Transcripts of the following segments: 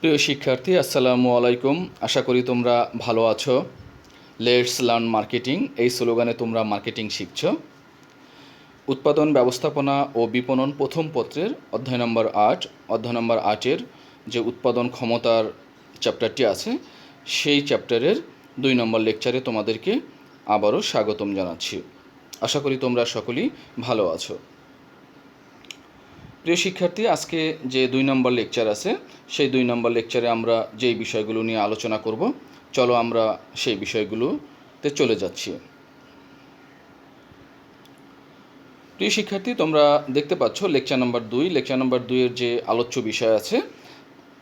প্রিয় শিক্ষার্থী, আসসালামু আলাইকুম। আশা করি তোমরা ভালো আছো। লেটস লার্ন মার্কেটিং এই স্লোগানে তোমরা মার্কেটিং শিখছ। উৎপাদন ব্যবস্থাপনা ও বিপণন প্রথম পত্রের অধ্যায় নম্বর আট। অধ্যায় নম্বর আটের যে উৎপাদন ক্ষমতার চ্যাপ্টারটি আছে, সেই চ্যাপ্টারের দুই নম্বর লেকচারে তোমাদেরকে আবারও স্বাগতম জানাচ্ছি। আশা করি তোমরা সকলেই ভালো আছো। প্রিয় শিক্ষার্থী, আজকে যে দুই নম্বর লেকচার আছে, সেই দুই নম্বর লেকচারে আমরা যেই বিষয়গুলো নিয়ে আলোচনা করব, চলো আমরা সেই বিষয়গুলোতে চলে যাচ্ছি। প্রিয় শিক্ষার্থী, তোমরা দেখতে পাচ্ছ লেকচার নম্বর দুই। লেকচার নম্বর দুইয়ের যে আলোচ্য বিষয় আছে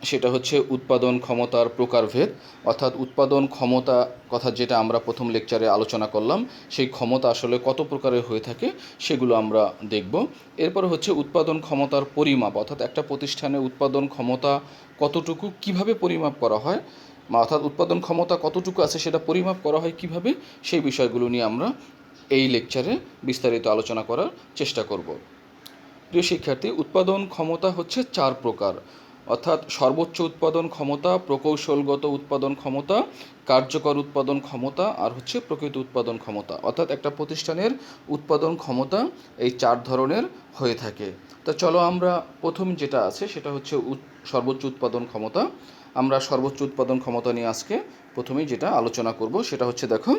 সেটা হচ্ছে উৎপাদন ক্ষমতার প্রকারভেদ, অর্থাৎ উৎপাদন ক্ষমতা কথা যেটা আমরা প্রথম লেকচারে আলোচনা করলাম, সেই ক্ষমতা আসলে কত প্রকারের হয়ে থাকে সেগুলো আমরা দেখব। এরপর হচ্ছে উৎপাদন ক্ষমতার পরিমাপ, অর্থাৎ একটা প্রতিষ্ঠানে উৎপাদন ক্ষমতা কতটুকু, কীভাবে পরিমাপ করা হয় অর্থাৎ উৎপাদন ক্ষমতা কতটুকু আছে সেটা পরিমাপ করা হয় কীভাবে, সেই বিষয়গুলো নিয়ে আমরা এই লেকচারে বিস্তারিত আলোচনা করার চেষ্টা করব। প্রিয় শিক্ষার্থী, উৎপাদন ক্ষমতা হচ্ছে চার প্রকার। অর্থাৎ সর্বোচ্চ উৎপাদন ক্ষমতা, প্রকৌশলগত উৎপাদন ক্ষমতা, কার্যকর উৎপাদন ক্ষমতা আর হচ্ছে প্রকৃত উৎপাদন ক্ষমতা। অর্থাৎ একটা প্রতিষ্ঠানের উৎপাদন ক্ষমতা এই চার ধরনের হয়ে থাকে। তো চলো আমরা প্রথম যেটা আছে সেটা হচ্ছে সর্বোচ্চ উৎপাদন ক্ষমতা। আমরা সর্বোচ্চ উৎপাদন ক্ষমতা নিয়ে আজকে প্রথমেই যেটা আলোচনা করব সেটা হচ্ছে দেখো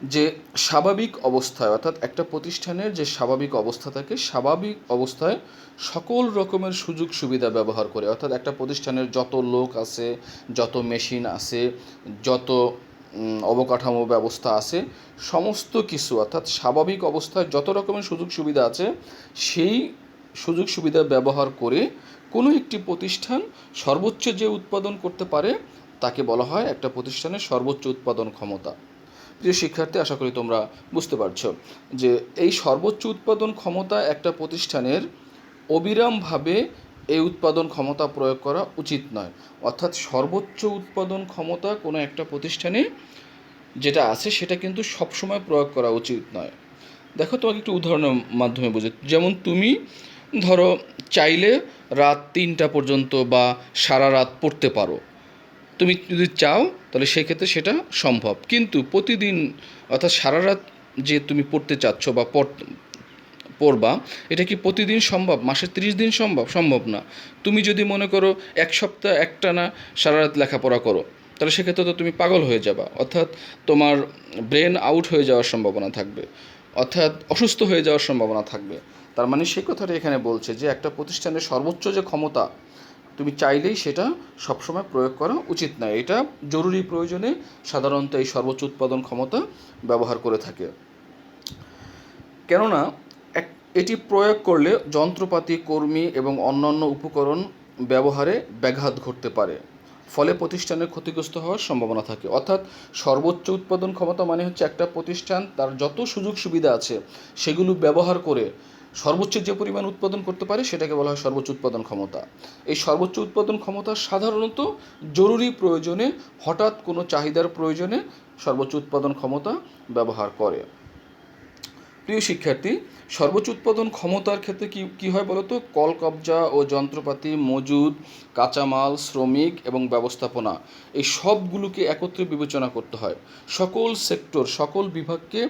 যে স্বাভাবিক অবস্থায়, অর্থাৎ একটা প্রতিষ্ঠানের যে স্বাভাবিক অবস্থা থাকে, স্বাভাবিক অবস্থায় সকল রকমের সুযোগ সুবিধা ব্যবহার করে, অর্থাৎ একটা প্রতিষ্ঠানের যত লোক আছে, যত মেশিন আছে, যত অবকাঠামো ব্যবস্থা আছে, সমস্ত কিছু, অর্থাৎ স্বাভাবিক অবস্থায় যত রকমের সুযোগ সুবিধা আছে, সেই সুযোগ সুবিধা ব্যবহার করে কোনো একটি প্রতিষ্ঠান সর্বোচ্চ যে উৎপাদন করতে পারে, তাকে বলা হয় একটা প্রতিষ্ঠানের সর্বোচ্চ উৎপাদন ক্ষমতা। প্রিয় শিক্ষার্থী, আশা করি তোমরা বুঝতে পারছ যে এই সর্বোচ্চ উৎপাদন ক্ষমতা একটা প্রতিষ্ঠানের অবিরামভাবে এই উৎপাদন ক্ষমতা প্রয়োগ করা উচিত নয়। অর্থাৎ সর্বোচ্চ উৎপাদন ক্ষমতা কোনো একটা প্রতিষ্ঠানে যেটা আছে সেটা কিন্তু সবসময় প্রয়োগ করা উচিত নয়। দেখো, তোমাকে একটু উদাহরণের মাধ্যমে বুঝে যেমন তুমি ধরো, চাইলে রাত তিনটা পর্যন্ত বা সারা রাত পড়তে পারো। তুমি যদি চাও, তাহলে সেক্ষেত্রে সেটা সম্ভব। কিন্তু প্রতিদিন, অর্থাৎ সারা রাত যে তুমি পড়তে চাচ্ছ বা পড়বা, এটা কি প্রতিদিন সম্ভব? মাসে ত্রিশ দিন সম্ভব? সম্ভব না। তুমি যদি মনে করো এক সপ্তাহ একটা না সারা রাত লেখাপড়া করো, তাহলে সেক্ষেত্রে তো তুমি পাগল হয়ে যাবা। অর্থাৎ তোমার ব্রেন আউট হয়ে যাওয়ার সম্ভাবনা থাকবে। অর্থাৎ অসুস্থ হয়ে যাওয়ার সম্ভাবনা থাকবে। তার মানে সেই কথাটা এখানে বলছে যে একটা প্রতিষ্ঠানের সর্বোচ্চ যে ক্ষমতা তুমি চাইলেই সেটা সবসময় প্রয়োগ করা উচিত নয় এটা জরুরি প্রয়োজনে সাধারণত এই সর্বোচ্চ উৎপাদন ক্ষমতা ব্যবহার করে থাকে। কেননা এটি প্রয়োগ করলে যন্ত্রপাতি, কর্মী এবং অন্যান্য উপকরণ ব্যবহারে ব্যাঘাত ঘটতে পারে। ফলে প্রতিষ্ঠানের ক্ষতিগ্রস্ত হওয়ার সম্ভাবনা থাকে। অর্থাৎ সর্বোচ্চ উৎপাদন ক্ষমতা মানে হচ্ছে একটা প্রতিষ্ঠান, তার যত সুযোগ সুবিধা আছে, সেগুলো ব্যবহার করে সর্বোচ্চ যে পরিমাণ উৎপাদন করতে পারে সেটাকে বলা হয় সর্বোচ্চ উৎপাদন ক্ষমতা। এই সর্বোচ্চ উৎপাদন ক্ষমতা সাধারণত জরুরি প্রয়োজনে হঠাৎ কোনো চাহিদার প্রয়োজনে সর্বোচ্চ উৎপাদন ক্ষমতা ব্যবহার করে। প্রিয় শিক্ষার্থী, সর্বোচ্চ উৎপাদন ক্ষমতার ক্ষেত্রে কি, কী হয় বলতো? কল কবজা ও যন্ত্রপাতি, মজুদ, কাঁচামাল, শ্রমিক এবং ব্যবস্থাপনা, এই সবগুলোকে একত্রে বিবেচনা করতে হয়। সকল সেক্টর, সকল বিভাগকে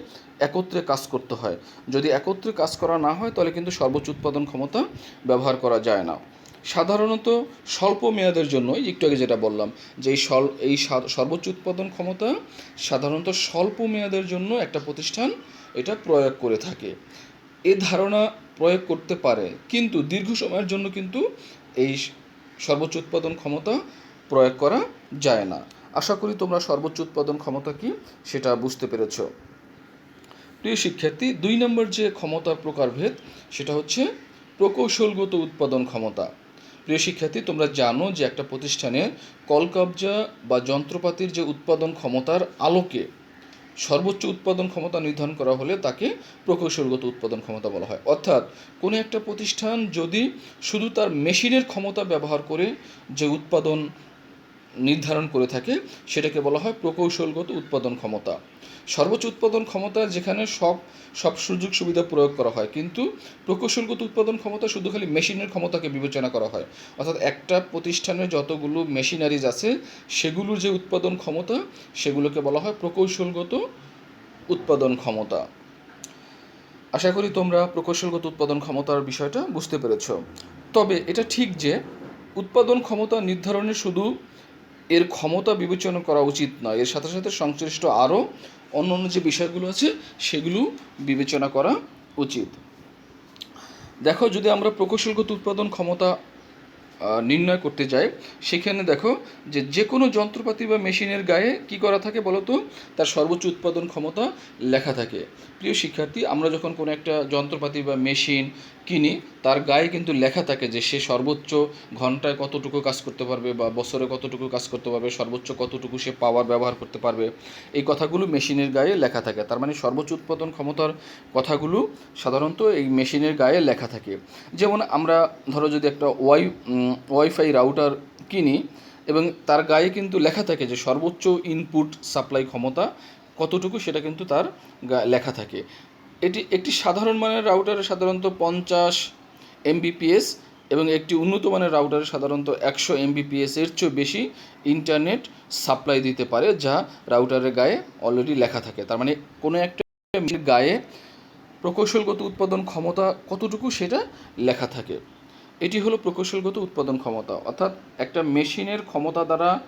একত্রে কাজ করতে হয়। যদি একত্রে কাজ করা না হয়, তাহলে কিন্তু সর্বোচ্চ উৎপাদন ক্ষমতা ব্যবহার করা যায় না। সাধারণত স্বল্প মেয়াদের জন্য একটু আগে যেটা বললাম, যে এই স্বল, এই সর্বোচ্চ উৎপাদন ক্ষমতা সাধারণত স্বল্প মেয়াদের জন্য একটা প্রতিষ্ঠান এটা প্রয়োগ করে থাকে। এ ধারণা প্রয়োগ করতে পারে, কিন্তু দীর্ঘ সময়ের জন্য কিন্তু এই সর্বোচ্চ উৎপাদন ক্ষমতা প্রয়োগ করা যায় না। আশা করি তোমরা সর্বোচ্চ উৎপাদন ক্ষমতা কি সেটা বুঝতে পেরেছ। প্রিয় শিক্ষার্থী, দুই নম্বর যে ক্ষমতার প্রকারভেদ, সেটা হচ্ছে প্রকৌশলগত উৎপাদন ক্ষমতা। প্রিয় শিক্ষার্থী, তোমরা জানো যে একটা প্রতিষ্ঠানে কলকবজা বা যন্ত্রপাতির যে উৎপাদন ক্ষমতার আলোকে সর্বোচ্চ উৎপাদন ক্ষমতা নির্ধারণ করা হলে তাকে প্রকৌশলগত উৎপাদন ক্ষমতা বলা হয়। অর্থাৎ কোনো একটা প্রতিষ্ঠান যদি শুধু তার মেশিনের ক্ষমতা ব্যবহার করে যে উৎপাদন নির্ধারণ করে থাকে, সেটাকে বলা হয় প্রকৌশলগত উৎপাদন ক্ষমতা। সর্বোচ্চ উৎপাদন ক্ষমতা যেখানে সব সব সুযোগ সুবিধা প্রয়োগ করা হয়। কিন্তু প্রকৌশলগত উৎপাদন ক্ষমতা শুধু খালি মেশিনের ক্ষমতাকে বিবেচনা করা হয়। অর্থাৎ একটা প্রতিষ্ঠানের যতগুলো মেশিনারিজ আছে, সেগুলোর যে উৎপাদন ক্ষমতা, সেগুলোকে বলা হয় প্রকৌশলগত উৎপাদন ক্ষমতা। আশা করি তোমরা প্রকৌশলগত উৎপাদন ক্ষমতার বিষয়টা বুঝতে পেরেছ। তবে এটা ঠিক যে, উৎপাদন ক্ষমতা নির্ধারণে শুধু এর ক্ষমতা বিবেচনা করা উচিত নয়, এর সাথে সাথে সংশ্লিষ্ট আরও অন্য অন্য যে বিষয়গুলো আছে, সেগুলো বিবেচনা করা উচিত। দেখো, যদি আমরা প্রকৌশলগত উৎপাদন ক্ষমতা নির্ণয় করতে যাই সেখানে দেখো যে যে কোনো যন্ত্রপাতি বা মেশিনের গায়ে কি করা থাকে বলতো তার সর্বোচ্চ উৎপাদন ক্ষমতা লেখা থাকে। প্রিয় শিক্ষার্থী, আমরা যখন কোনো একটা যন্ত্রপাতি বা মেশিন কিনি, তার গায়ে কিন্তু লেখা থাকে যে সে সর্বোচ্চ ঘন্টায় কতটুকু কাজ করতে পারবে বা বছরে কতটুকু কাজ করতে পারবে, সর্বোচ্চ কতটুকু সে পাওয়ার ব্যবহার করতে পারবে। এই কথাগুলো মেশিনের গায়ে লেখা থাকে। তার মানে সর্বোচ্চ উৎপাদন ক্ষমতার কথাগুলো সাধারণত এই মেশিনের গায়ে লেখা থাকে। যেমন আমরা ধরো যদি একটা ওয়াই ওয়াইফাই রাউটার কিনি এবং তার গায়ে কিন্তু লেখা থাকে যে সর্বোচ্চ ইনপুট সাপ্লাই ক্ষমতা কতটুকু সেটা কিন্তু তার লেখা থাকে। এটি একটি সাধারণ মানের রাউটারে সাধারণত পঞ্চাশ এমবিপিএস এবং একটি উন্নত মানের রাউটারে সাধারণত একশো এমবিপিএস এর চেয়েও বেশি ইন্টারনেট সাপ্লাই দিতে পারে, যা রাউটারের গায়ে অলরেডি লেখা থাকে। তার মানে কোনো একটা গায়ে প্রকৌশলগত উৎপাদন ক্ষমতা কতটুকু সেটা লেখা থাকে। এটি হলো প্রকৌশলগত উৎপাদন ক্ষমতা। অর্থাৎ একটা মেশিনের ক্ষমতা দ্বারা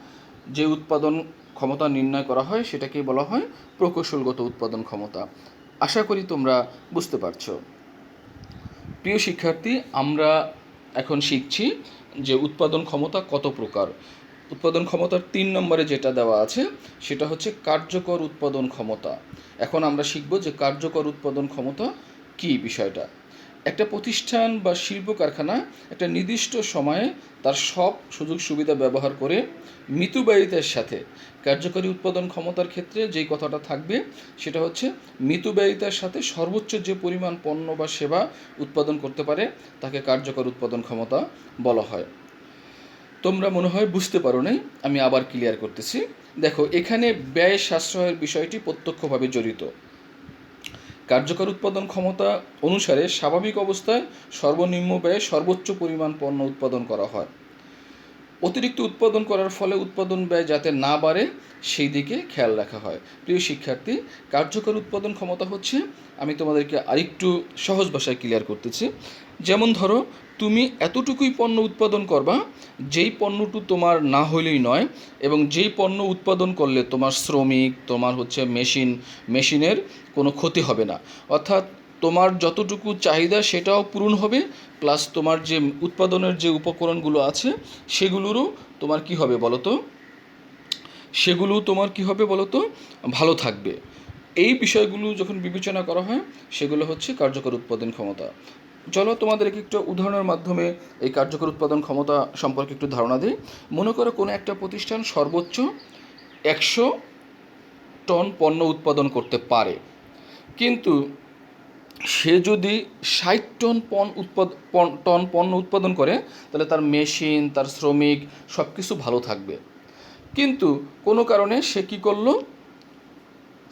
যে উৎপাদন ক্ষমতা নির্ণয় করা হয়, সেটাকেই বলা হয় প্রকৌশলগত উৎপাদন ক্ষমতা। আশা করি তোমরা বুঝতে পারছ। প্রিয় শিক্ষার্থী, আমরা এখন শিখছি যে উৎপাদন ক্ষমতা কত প্রকার। উৎপাদন ক্ষমতার তিন নম্বরে যেটা দেওয়া আছে, সেটা হচ্ছে কার্যকর উৎপাদন ক্ষমতা। এখন আমরা শিখব যে কার্যকর উৎপাদন ক্ষমতা কী বিষয়টা। একটা প্রতিষ্ঠান বা শিল্প কারখানা একটা নির্দিষ্ট সময়ে তার সব সুযোগ সুবিধা ব্যবহার করে মিতব্যয়িতার সাথে কার্যকরী উৎপাদন ক্ষমতার ক্ষেত্রে যেই কথাটা থাকবে সেটা হচ্ছে মিতব্যয়িতার সাথে সর্বোচ্চ যে পরিমাণ পণ্য বা সেবা উৎপাদন করতে পারে তাকে কার্যকর উৎপাদন ক্ষমতা বলা হয়। তোমরা মনে হয় বুঝতে পারো নাই, আমি আবার ক্লিয়ার করতেছি। দেখো, এখানে ব্যয় সাশ্রয়ের বিষয়টি প্রত্যক্ষভাবে জড়িত। কার্যকর উৎপাদন ক্ষমতা অনুসারে স্বাভাবিক অবস্থায় সর্বনিম্ন ব্যয়ে সর্বোচ্চ পরিমাণ পণ্য উৎপাদন করা হয়। অতিরিক্ত উৎপাদন করার ফলে উৎপাদন ব্যয় যাতে না বাড়ে, সেই দিকে খেয়াল রাখা হয়। প্রিয় শিক্ষার্থী, কার্যকর উৎপাদন ক্ষমতা হচ্ছে, আমি তোমাদেরকে আরেকটু সহজ ভাষায় ক্লিয়ার করতেছি। যেমন ধরো তুমি এতটুকুই পণ্য উৎপাদন করবা, যেই পণ্যটু তোমার না হইলেই নয়, এবং যেই পণ্য উৎপাদন করলে তোমার শ্রমিক, তোমার হচ্ছে মেশিন, মেশিনের কোনো ক্ষতি হবে না। অর্থাৎ তোমার যতটুকু চাহিদা সেটাও পূরণ হবে, প্লাস তোমার যে উৎপাদনের যে উপকরণগুলো আছে, সেগুলোরও তোমার কি হবে বলো তো? সেগুলো তোমার কি হবে বলো তো? ভালো থাকবে। এই বিষয়গুলো যখন বিবেচনা করা হয়, সেগুলো হচ্ছে কার্যকর উৎপাদন ক্ষমতা। চলো তোমাদেরকে একটু উদাহরণের মাধ্যমে এই কার্যকর উৎপাদন ক্ষমতা সম্পর্কে একটু ধারণা দিই। মনে করো কোনো একটা প্রতিষ্ঠান সর্বোচ্চ একশো টন পণ্য উৎপাদন করতে পারে। কিন্তু সে যদি ষাট টন পণ উৎপাদ টন পণ্য উৎপাদন করে, তাহলে তার মেশিন, তার শ্রমিক সব কিছু ভালো থাকবে। কিন্তু কোনো কারণে সে কী করল?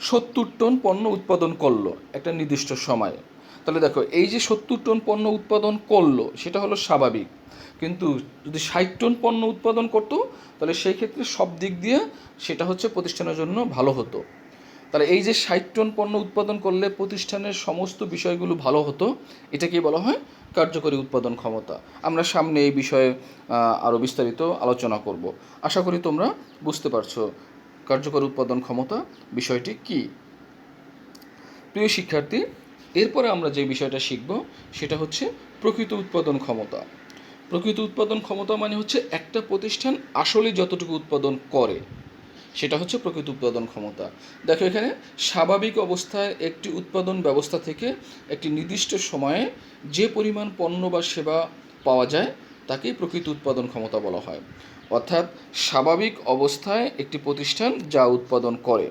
সত্তর টন পণ্য উৎপাদন করল একটা নির্দিষ্ট সময়ে। তাহলে দেখো, এই যে সত্তর টন পণ্য উৎপাদন করল, সেটা হলো স্বাভাবিক। কিন্তু যদি ষাট টন পণ্য উৎপাদন করতো, তাহলে সেই ক্ষেত্রে সব দিক দিয়ে সেটা হচ্ছে প্রতিষ্ঠানের জন্য ভালো হতো। তাহলে এই যে ষাট টন পণ্য উৎপাদন করলে প্রতিষ্ঠানের সমস্ত বিষয়গুলো ভালো হতো, এটাকেই বলা হয় কার্যকরী উৎপাদন ক্ষমতা। আমরা সামনে এই বিষয়ে আরও বিস্তারিত আলোচনা করব। আশা করি তোমরা বুঝতে পারছ কার্যকরী উৎপাদন ক্ষমতা বিষয়টি কি। প্রিয় শিক্ষার্থী এরপরে আমরা যে বিষয়টা শিখব, সেটা হচ্ছে প্রকৃত উৎপাদন ক্ষমতা। প্রকৃত উৎপাদন ক্ষমতা মানে হচ্ছে একটা প্রতিষ্ঠান আসলে যতটুকু উৎপাদন করে, সেটা হচ্ছে প্রকৃত উৎপাদন ক্ষমতা। দেখো এখানে, স্বাভাবিক অবস্থায় একটি উৎপাদন ব্যবস্থা থেকে একটি নির্দিষ্ট সময়ে যে পরিমাণ পণ্য বা সেবা পাওয়া যায়, তাকেই প্রকৃত উৎপাদন ক্ষমতা বলা হয়। অর্থাৎ, স্বাভাবিক অবস্থায় একটি প্রতিষ্ঠান যা উৎপাদন করে।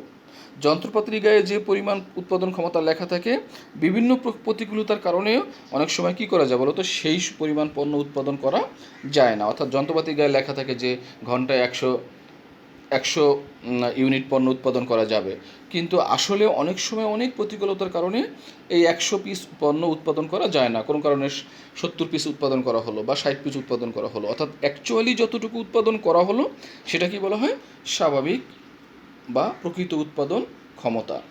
যন্ত্রপাতির গায়ে যে পরিমাণ উৎপাদন ক্ষমতা লেখা থাকে, বিভিন্ন প্রতিকূলতার কারণে অনেক সময় কী করা যায় বলতো সেই পরিমাণ পণ্য উৎপাদন করা যায় না। অর্থাৎ যন্ত্রপাতির গায়ে লেখা থাকে যে ঘন্টায় একশো একশো ইউনিট পণ্য উৎপাদন করা যাবে। কিন্তু আসলে অনেক সময় অনেক প্রতিকূলতার কারণে এই একশো পিস পণ্য উৎপাদন করা যায় না। কোনো কারণে সত্তর পিস উৎপাদন করা হলো বা ষাট পিস উৎপাদন করা হলো। অর্থাৎ অ্যাকচুয়ালি যতটুকু উৎপাদন করা হলো সেটা কি বলা হয় স্বাভাবিক বা প্রকৃত উৎপাদন ক্ষমতা।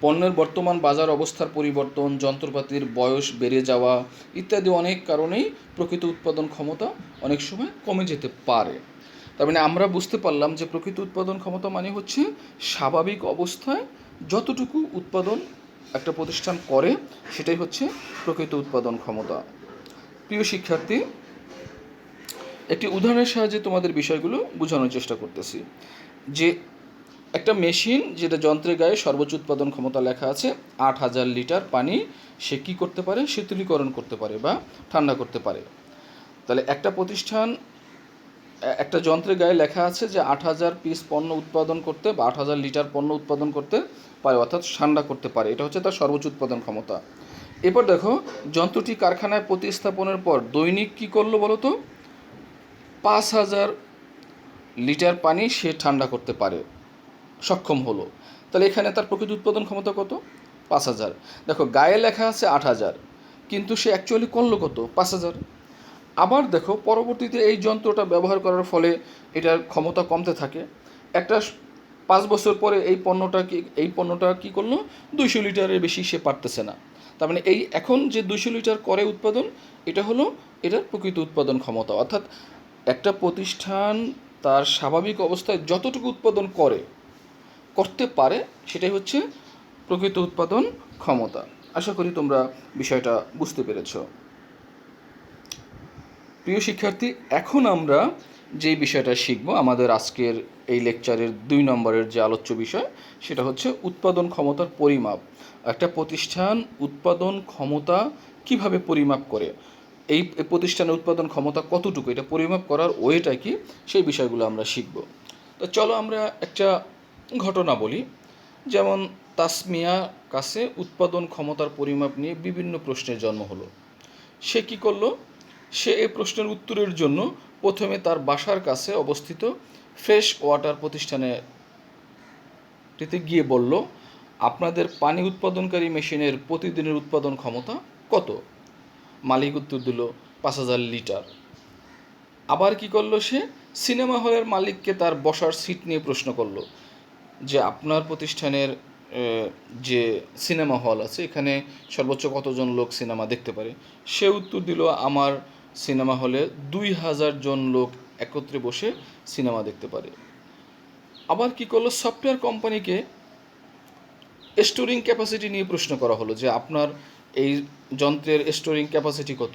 পণ্যের বর্তমান বাজার অবস্থার পরিবর্তন, যন্ত্রপাতির বয়স বেড়ে যাওয়া ইত্যাদি অনেক কারণেই প্রকৃত উৎপাদন ক্ষমতা অনেক সময় কমে যেতে পারে। তার মানে আমরা বুঝতে পারলাম যে প্রকৃত উৎপাদন ক্ষমতা মানে হচ্ছে স্বাভাবিক অবস্থায় যতটুকু উৎপাদন একটা প্রতিষ্ঠান করে, সেটাই হচ্ছে প্রকৃত উৎপাদন ক্ষমতা। প্রিয় শিক্ষার্থী, একটি উদাহরণের সাহায্যে তোমাদের বিষয়গুলো বোঝানোর চেষ্টা করতেছি। যে একটা মেশিন যেটা যন্ত্রের গায়ে সর্বোচ্চ উৎপাদন ক্ষমতা লেখা আছে, আট হাজার লিটার পানি সে কী করতে পারে? শীতলীকরণ করতে পারে বা ঠান্ডা করতে পারে। তাহলে একটা প্রতিষ্ঠান একটা যন্ত্রের গায়ে লেখা আছে যে আট হাজার পিস পণ্য উৎপাদন করতে বা আট হাজার লিটার পণ্য উৎপাদন করতে পারে, অর্থাৎ ঠান্ডা করতে পারে। এটা হচ্ছে তার সর্বোচ্চ উৎপাদন ক্ষমতা। এরপর দেখো, যন্ত্রটি কারখানায় প্রতিস্থাপনের পর দৈনিক কী করল বলো তো? পাঁচ হাজার লিটার পানি সে ঠান্ডা করতে পারে, সক্ষম হলো। তাহলে এখানে তার প্রকৃত উৎপাদন ক্ষমতা কত? পাঁচ হাজার। দেখো, গায়ে লেখা আছে আট হাজার, কিন্তু সে অ্যাকচুয়ালি করল কত? পাঁচ হাজার। আবার দেখো, পরবর্তীতে এই যন্ত্রটা ব্যবহার করার ফলে এটার ক্ষমতা কমতে থাকে। একটা পাঁচ বছর পরে এই পণ্যটা কি এই পণ্যটা কি করল? দুইশো লিটারের বেশি সে পারতেছে না। তার মানে এই এখন যে দুইশো লিটার করে উৎপাদন, এটা হলো এটার প্রকৃত উৎপাদন ক্ষমতা। অর্থাৎ একটা প্রতিষ্ঠান তার স্বাভাবিক অবস্থায় যতটুকু উৎপাদন করে, করতে পারে, সেটাই হচ্ছে প্রকৃত উৎপাদন ক্ষমতা। আশা করি তোমরা বিষয়টা বুঝতে পেরেছ। প্রিয় শিক্ষার্থী, এখন আমরা যে বিষয়টা শিখব, আমাদের আজকের এই লেকচারের দুই নম্বরের যে আলোচ্য বিষয়, সেটা হচ্ছে উৎপাদন ক্ষমতার পরিমাপ। একটা প্রতিষ্ঠান উৎপাদন ক্ষমতা কীভাবে পরিমাপ করে? এই প্রতিষ্ঠানের উৎপাদন ক্ষমতা কতটুকু, এটা পরিমাপ করার ওয়েটা কি, সেই বিষয়গুলো আমরা শিখব। তো চলো আমরা একটা ঘটনা বলি। যেমন তাসমিয়া কাছে উৎপাদন ক্ষমতার পরিমাপ নিয়ে বিভিন্ন প্রশ্নের জন্ম হলো। সে কি করল? সে এই প্রশ্নের উত্তরের জন্য প্রথমে তার বাসার কাছে অবস্থিত ফ্রেশ ওয়াটার প্রতিষ্ঠানে গিয়ে বলল, আপনাদের পানি উৎপাদনকারী মেশিনের প্রতিদিনের উৎপাদন ক্ষমতা কত? মালিক উত্তর দিল, পাঁচ হাজার লিটার। আবার কি করল সে? সিনেমা হলের মালিককে তার বসার সিট নিয়ে প্রশ্ন করল যে, আপনার প্রতিষ্ঠানের যে সিনেমা হল আছে, এখানে সর্বোচ্চ কতজন লোক সিনেমা দেখতে পারে? সে উত্তর দিল, আমার সিনেমা হলে দুই হাজার জন লোক একত্রে বসে সিনেমা দেখতে পারে। আবার কি করল? সফটওয়্যার কোম্পানিকে স্টোরিং ক্যাপাসিটি নিয়ে প্রশ্ন করা হলো যে, আপনার এই যন্ত্রের স্টোরিং ক্যাপাসিটি কত?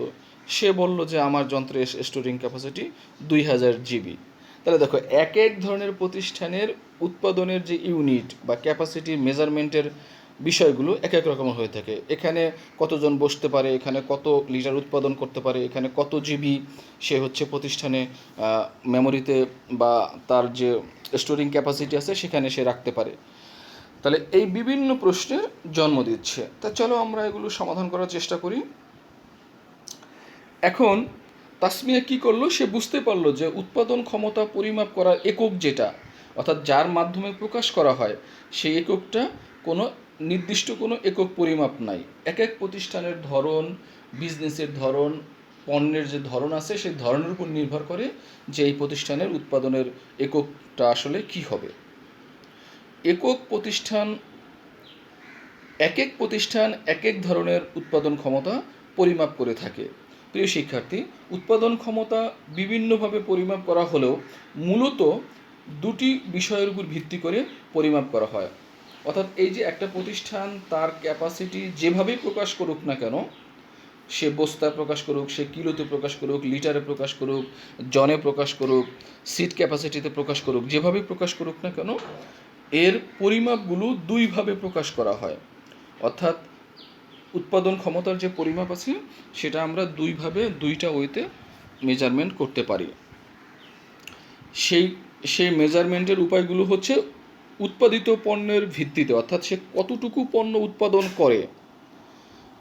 সে বলল যে আমার যন্ত্রের স্টোরিং ক্যাপাসিটি দুই হাজার জিবি। তাহলে দেখো এক এক ধরনের প্রতিষ্ঠানের উৎপাদনের যে ইউনিট বা ক্যাপাসিটি মেজারমেন্টের বিষয়গুলো এক এক রকমের হয়ে থাকে। এখানে কতজন বসতে পারে, এখানে কত লিটার উৎপাদন করতে পারে, এখানে কত জিবি সে হচ্ছে প্রতিষ্ঠানে মেমোরিতে বা তার যে স্টোরিং ক্যাপাসিটি আছে সেখানে সে রাখতে পারে। তাহলে এই বিভিন্ন প্রশ্নের জন্ম দিচ্ছে। তা চলো আমরা এগুলো সমাধান করার চেষ্টা করি। এখন তাসমিয়া কি করল? সে বুঝতে পারল যে উৎপাদন ক্ষমতা পরিমাপ করার একক যেটা, অর্থাৎ যার মাধ্যমে প্রকাশ করা হয়, সেই এককটা কোনো নির্দিষ্ট কোনো একক পরিমাপ নাই। এক এক প্রতিষ্ঠানের ধরন, বিজনেসের ধরন, পণ্যের যে ধরন আছে, সেই ধরনের উপর নির্ভর করে যে এই প্রতিষ্ঠানের উৎপাদনের এককটা আসলে কি হবে। একক প্রতিষ্ঠান এক এক প্রতিষ্ঠান এক এক ধরনের উৎপাদন ক্ষমতা পরিমাপ করে থাকে। প্রিয় শিক্ষার্থী, উৎপাদন ক্ষমতা বিভিন্নভাবে পরিমাপ করা হলেও মূলত দুটি বিষয়ের উপর ভিত্তি করে পরিমাপ করা হয়। অর্থাৎ এই যে একটা প্রতিষ্ঠান তার ক্যাপাসিটি যেভাবেই প্রকাশ করুক না কেন, সে বস্তায় প্রকাশ করুক, সে কিলোতে প্রকাশ করুক, লিটারে প্রকাশ করুক, জনে প্রকাশ করুক সিট ক্যাপাসিটিতে প্রকাশ করুক, যেভাবেই প্রকাশ করুক না কেন এর পরিমাপগুলো দুইভাবে প্রকাশ করা হয়। অর্থাৎ উৎপাদন ক্ষমতার যে পরিমাপ আছে, সেটা আমরা দুইভাবে, দুইটা ওয়েতে মেজারমেন্ট করতে পারি। সেই সেই মেজারমেন্টের উপায়গুলো হচ্ছে উৎপাদিত পণ্যের ভিত্তিতে, অর্থাৎ সে কতটুকু পণ্য উৎপাদন করে।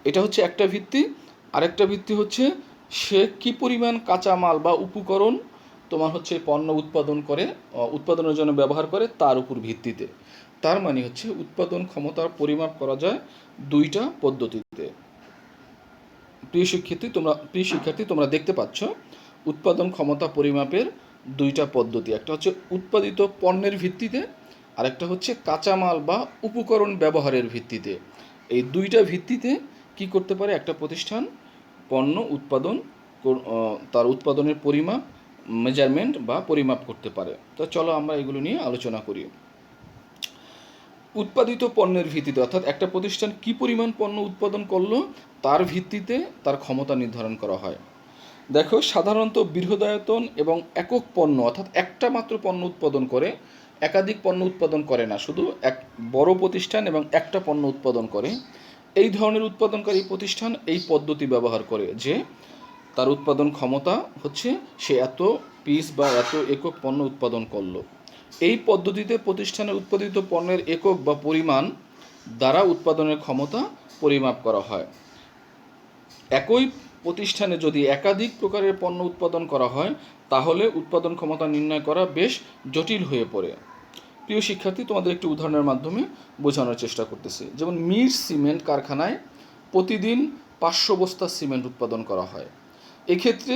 এটা হচ্ছে একটা ভিত্তি। আরেকটা ভিত্তি হচ্ছে সে কি পরিমাণ কাঁচামাল বা উপকরণ তোমার হচ্ছে পণ্য উৎপাদন করে উৎপাদনের জন্য ব্যবহার করে তার উপর ভিত্তিতে। তার মানে হচ্ছে উৎপাদন ক্ষমতার পরিমাপ করা যায় দুইটা পদ্ধতিতে। প্রিয় শিক্ষার্থী, তোমরা, প্রিয় শিক্ষার্থী, তোমরা দেখতে পাচ্ছ, উৎপাদন ক্ষমতা পরিমাপের দুইটা পদ্ধতি। একটা হচ্ছে উৎপাদিত পণ্যের ভিত্তিতে, আরেকটা হচ্ছে কাঁচামাল বা উপকরণ ব্যবহারের ভিত্তিতে। এই দুইটা ভিত্তিতে কি করতে পারে? একটা প্রতিষ্ঠান পণ্য উৎপাদন তার উৎপাদনের পরিমাপ মেজারমেন্ট বা পরিমাপ করতে পারে। তো চলো আমরা এগুলো নিয়ে আলোচনা করি। উৎপাদিত পণ্যের ভিত্তিতে, অর্থাৎ একটা প্রতিষ্ঠান কি পরিমাণ পণ্য উৎপাদন করল, তার ভিত্তিতে তার ক্ষমতা নির্ধারণ করা হয়। দেখো, সাধারণত বৃহদায়তন এবং একক পণ্য, অর্থাৎ একটা মাত্র পণ্য উৎপাদন করে, একাধিক পণ্য উৎপাদন করে না, শুধু এক বড় প্রতিষ্ঠান এবং একটা পণ্য উৎপাদন করে। এই ধরনের উৎপাদনকারী প্রতিষ্ঠান এই পদ্ধতি ব্যবহার করে যে তার উৎপাদন ক্ষমতা হচ্ছে সে এত পিস বা এত একক পণ্য উৎপাদন করল। এই পদ্ধতিতে প্রতিষ্ঠানের উৎপাদিত পণ্যের একক বা পরিমাণ দ্বারা উৎপাদনের ক্ষমতা পরিমাপ করা হয়। একই প্রতিষ্ঠানে যদি একাধিক প্রকারের পণ্য উৎপাদন করা হয়, তাহলে উৎপাদন ক্ষমতা নির্ণয় করা বেশ জটিল হয়ে পড়ে। প্রিয় শিক্ষার্থী, তোমাদের একটি উদাহরণের মাধ্যমে বোঝানোর চেষ্টা করতেছি। যেমন মির সিমেন্ট কারখানায় প্রতিদিন পাঁচশো বস্তা সিমেন্ট উৎপাদন করা হয়। এক্ষেত্রে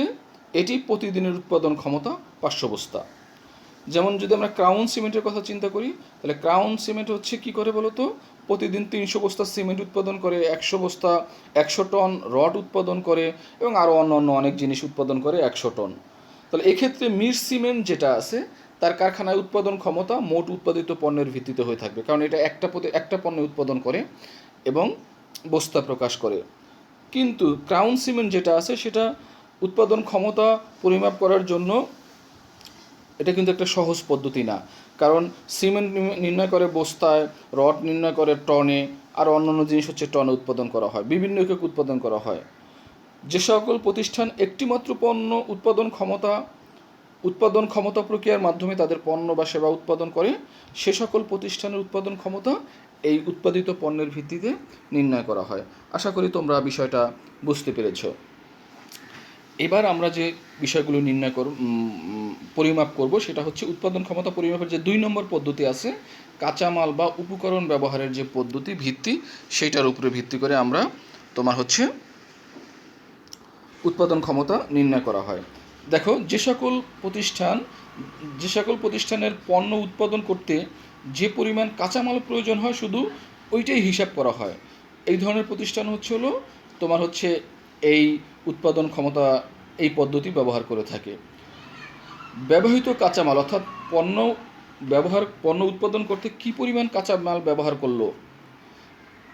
এটি প্রতিদিনের উৎপাদন ক্ষমতা পাঁচশো বস্তা যেমন যদি আমরা ক্রাউন সিমেন্টের কথা চিন্তা করি, তাহলে ক্রাউন সিমেন্ট হচ্ছে কি করে বলতো? প্রতিদিন তিনশো বস্তা সিমেন্ট উৎপাদন করে, একশো বস্তা, একশো টন রড উৎপাদন করে এবং আরও অন্য অন্য অনেক জিনিস উৎপাদন করে একশো টন। তাহলে এক্ষেত্রে মির সিমেন্ট যেটা আছে, তার কারখানায় উৎপাদন ক্ষমতা মোট উৎপাদিত পণ্যের ভিত্তিতে হয়ে থাকবে। কারণ এটা একটা প্রতি, একটা পণ্য উৎপাদন করে এবং বস্তা প্রকাশ করে। কিন্তু ক্রাউন সিমেন্ট যেটা আছে, সেটা উৎপাদন ক্ষমতা পরিমাপ করার জন্য এটা কিন্তু একটা সহজ পদ্ধতি না। কারণ সিমেন্ট নির্ণয় করে বস্তায়, রড নির্ণয় করে টনে, আর অন্যান্য জিনিস হচ্ছে টনে উৎপাদন করা হয়, বিভিন্ন একক উৎপাদন করা হয়। যে সকল প্রতিষ্ঠান একটিমাত্র পণ্য উৎপাদন ক্ষমতা উৎপাদন ক্ষমতা প্রক্রিয়ার মাধ্যমে তাদের পণ্য বা সেবা উৎপাদন করে, সে সকল প্রতিষ্ঠানের উৎপাদন ক্ষমতা এই উৎপাদিত পণ্যের ভিত্তিতে নির্ণয় করা হয়। আশা করি তোমরা বিষয়টা বুঝতে পেরেছ। এবার আমরা যে বিষয়গুলো নির্ণয় উম, পরিমাপ করব সেটা হচ্ছে উৎপাদন ক্ষমতা পরিমাপের যে দুই নম্বর পদ্ধতি আছে কাঁচামাল বা উপকরণ ব্যবহারের যে পদ্ধতি ভিত্তি সেইটার উপরে ভিত্তি করে আমরা তোমার হচ্ছে উৎপাদন ক্ষমতা নির্ণয় করা হয়। দেখো যে সকল প্রতিষ্ঠান যে সকল প্রতিষ্ঠানের পণ্য উৎপাদন করতে যে পরিমাণ কাঁচামাল প্রয়োজন হয় শুধু ওইটাই হিসাব করা হয়। এই ধরনের প্রতিষ্ঠান হচ্ছে হলো তোমার হচ্ছে এই উৎপাদন ক্ষমতা এই পদ্ধতি ব্যবহার করে থাকে। ব্যবহৃত কাঁচামাল অর্থাৎ পণ্য ব্যবহার, পণ্য উৎপাদন করতে কি পরিমাণ কাঁচামাল ব্যবহার করল?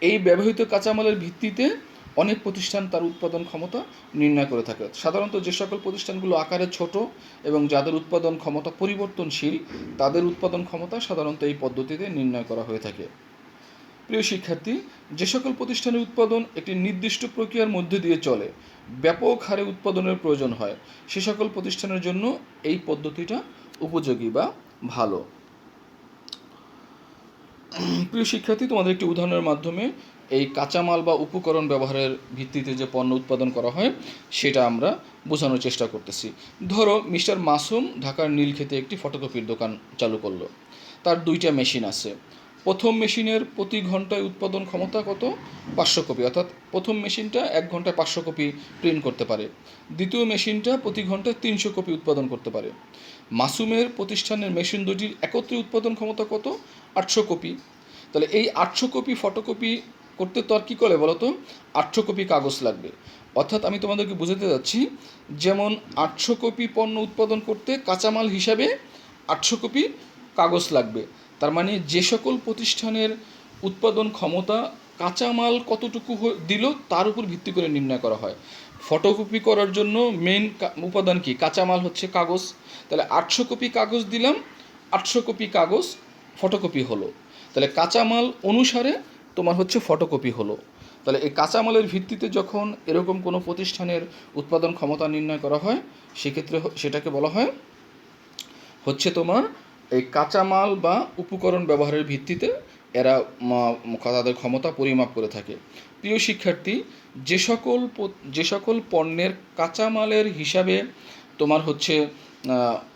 এই ব্যবহৃত কাঁচামালের ভিত্তিতে অনেক প্রতিষ্ঠান তার উৎপাদন ক্ষমতা নির্ণয় করে থাকে। সাধারণত যে সকল প্রতিষ্ঠানগুলো আকারে ছোট এবং যাদের উৎপাদন ক্ষমতা পরিবর্তনশীল, তাদের উৎপাদন ক্ষমতা সাধারণত এই পদ্ধতিতে নির্ণয় করা হয়ে থাকে। প্রিয় শিক্ষার্থী, যে সকল প্রতিষ্ঠানের উৎপাদন একটি নির্দিষ্ট প্রক্রিয়ার মধ্যে দিয়ে চলে, ব্যাপক হারে উৎপাদনের প্রয়োজন হয়। সে সকল প্রতিষ্ঠানের জন্য এই পদ্ধতিটা উপযোগী বা ভালো। প্রিয় শিক্ষার্থী, তোমাদের একটি উদাহরণের মাধ্যমে এই কাঁচামাল বা উপকরণ ব্যবহারের ভিত্তিতে যে পণ্য উৎপাদন করা হয়, সেটা আমরা বোঝানোর চেষ্টা করতেছি। ধরো, মিস্টার মাসুম ঢাকার নীলক্ষেতে একটি ফটোকপির দোকান চালু করল। তার দুইটা মেশিন আছে। প্রথম মেশিনের প্রতি ঘন্টায় উৎপাদন ক্ষমতা কত? পাঁচশো কপি। অর্থাৎ প্রথম মেশিনটা এক ঘন্টায় পাঁচশো কপি প্রিন্ট করতে পারে। দ্বিতীয় মেশিনটা প্রতি ঘন্টায় তিনশো কপি উৎপাদন করতে পারে। মাসুমের প্রতিষ্ঠানের মেশিন দুটির একত্রে উৎপাদন ক্ষমতা কত? আটশো কপি। তাহলে এই আটশো কপি ফটোকপি করতে তো আর কী করে বলো তো আটশো কপি কাগজ লাগবে। অর্থাৎ আমি তোমাদেরকে বুঝাতে যাচ্ছি, যেমন আটশো কপি পণ্য উৎপাদন করতে কাঁচামাল হিসাবে আটশো কপি কাগজ লাগবে। তার মানে যে সকল প্রতিষ্ঠানের উৎপাদন ক্ষমতা কাঁচামাল কতটুকু দিল তার উপর ভিত্তি করে নির্ণয় করা হয়। ফটোকপি করার জন্য মেন উপাদান কি? কাঁচামাল হচ্ছে কাগজ। তাহলে আটশো কপি কাগজ দিলাম, আটশো কপি কাগজ ফটোকপি হলো। তাহলে কাঁচামাল অনুসারে তোমার হচ্ছে ফটোকপি হলো। তাহলে এই কাঁচামালের ভিত্তিতে যখন এরকম কোনো প্রতিষ্ঠানের উৎপাদন ক্ষমতা নির্ণয় করা হয়, সেক্ষেত্রে সেটাকে বলা হয় হচ্ছে তোমার এই কাঁচামাল বা উপকরণ ব্যবহারের ভিত্তিতে এরা তাদের ক্ষমতা পরিমাপ করে থাকে। প্রিয় শিক্ষার্থী, যে সকল যে সকল পণ্যের কাঁচামালের হিসাবে তোমার হচ্ছে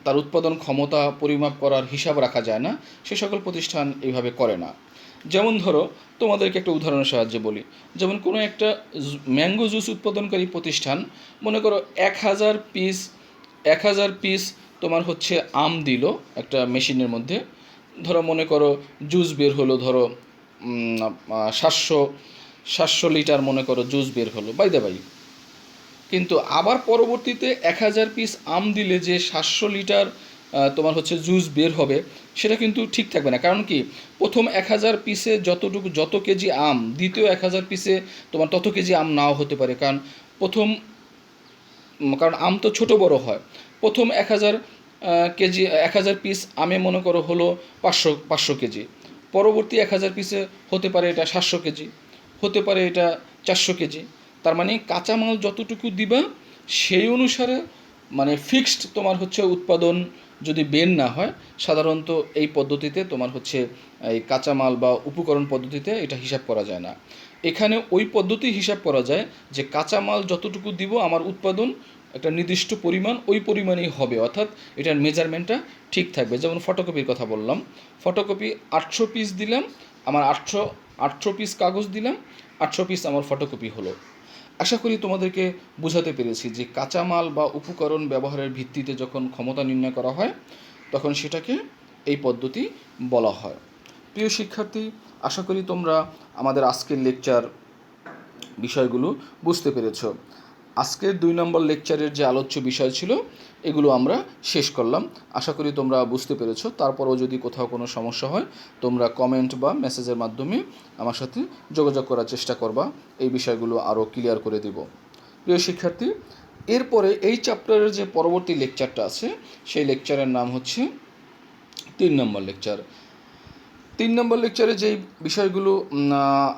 তার উৎপাদন ক্ষমতা পরিমাপ করার হিসাব রাখা যায় না, সে সকল প্রতিষ্ঠান এইভাবে করে না। যেমন ধরো, তোমাদেরকে একটা উদাহরণের সাহায্যে বলি। যেমন কোনো একটা ম্যাঙ্গো জুস উৎপাদনকারী প্রতিষ্ঠান, মনে করো এক হাজার পিস, এক হাজার পিস তোমার হচ্ছে আম দিল একটা মেশিনের মধ্যে। ধরো মনে করো জুস বের হলো, ধরো সাতশো সাতশো লিটার মনে করো জুস বের হলো বাইদে বাই কিন্তু আবার পরবর্তীতে এক হাজার পিস আম দিলে যে সাতশো লিটার তোমার হচ্ছে জুস বের হবে, সেটা কিন্তু ঠিক থাকবে না। কারণ কি? প্রথম এক হাজার পিসে যতটুকু, যত কেজি আম, দ্বিতীয় এক হাজার পিসে তোমার তত কেজি আম নাও হতে পারে। কারণ প্রথম কারণ আম তো ছোট বড় হয়। প্রথম এক হাজার কেজি, এক হাজার পিস আমে মনে করো হলো পাঁচশো পাঁচশো কেজি। পরবর্তী এক হাজার পিসে হতে পারে এটা সাতশো কেজি, হতে পারে এটা চারশো কেজি। তার মানে কাঁচামাল যতটুকু দিবা, সেই অনুসারে মানে ফিক্সড তোমার হচ্ছে উৎপাদন যদি বের না হয়, সাধারণত এই পদ্ধতিতে তোমার হচ্ছে এই কাঁচামাল বা উপকরণ পদ্ধতিতে এটা হিসাব করা যায় না। এখানে ওই পদ্ধতি হিসাব করা যায় যে কাঁচামাল যতটুকু দিব আমার উৎপাদন একটা নির্দিষ্ট পরিমাণ ওই পরিমাণেই হবে। অর্থাৎ এটার মেজারমেন্টটা ঠিক থাকবে। যেমন ফটোকপির কথা বললাম। ফটোকপি আটশো পিস দিলাম, আমার আটশো আটশো পিস কাগজ দিলাম, আটশো পিস আমার ফটোকপি হলো। আশা করি তোমাদেরকে বোঝাতে পেরেছি যে কাঁচামাল বা উপকরণ ব্যবহারের ভিত্তিতে যখন ক্ষমতা নির্ণয় করা হয়, তখন সেটাকে এই পদ্ধতি বলা হয়। প্রিয় শিক্ষার্থী, আশা করি তোমরা আমাদের আজকের লেকচার বিষয়গুলো বুঝতে পেরেছ। আজকের দুই নম্বর লেকচারের যে আলোচ্য বিষয় ছিল, এগুলো আমরা শেষ করলাম। আশা করি তোমরা বুঝতে পেরেছ। তারপরেও যদি কোথাও কোনো সমস্যা হয়, তোমরা কমেন্ট বা মেসেজের মাধ্যমে আমার সাথে যোগাযোগ করার চেষ্টা করবা। এই বিষয়গুলো আরও ক্লিয়ার করে দিব। প্রিয় শিক্ষার্থী, এরপরে এই চ্যাপ্টারের যে পরবর্তী লেকচারটা আছে, সেই লেকচারের নাম হচ্ছে তিন নম্বর লেকচার তিন নম্বর লেকচারে যেই বিষয়গুলো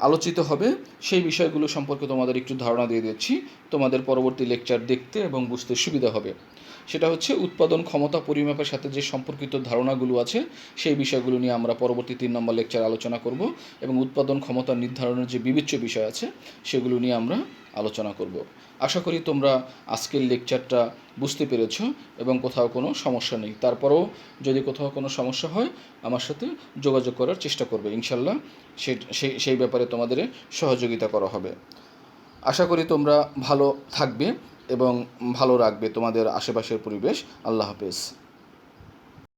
আলোচিত হবে, সেই বিষয়গুলো সম্পর্কে তোমাদের একটু ধারণা দিয়ে দিচ্ছি। তোমাদের পরবর্তী লেকচার দেখতে এবং বুঝতে সুবিধা হবে। সেটা হচ্ছে উৎপাদন ক্ষমতা পরিমাপের সাথে যে সম্পর্কিত ধারণাগুলো আছে, সেই বিষয়গুলো নিয়ে আমরা পরবর্তী তিন নম্বর লেকচার আলোচনা করব এবং উৎপাদন ক্ষমতা নির্ধারণের যে বিবেচ্য বিষয় আছে, সেগুলো নিয়ে আমরা আলোচনা করব। আশা করি তোমরা আজকের লেকচারটা বুঝতে পেরেছ এবং কোথাও কোনো সমস্যা নেই। তারপরেও যদি কোথাও কোনো সমস্যা হয়, আমার সাথে যোগাযোগ করার চেষ্টা করবে। ইনশাল্লাহ সেই সেই ব্যাপারে তোমাদের সহযোগিতা করা হবে। আশা করি তোমরা ভালো থাকবে। এবং ভালো রাখবে তোমাদের আশেপাশের পরিবেশ। আল্লাহ হাফেজ।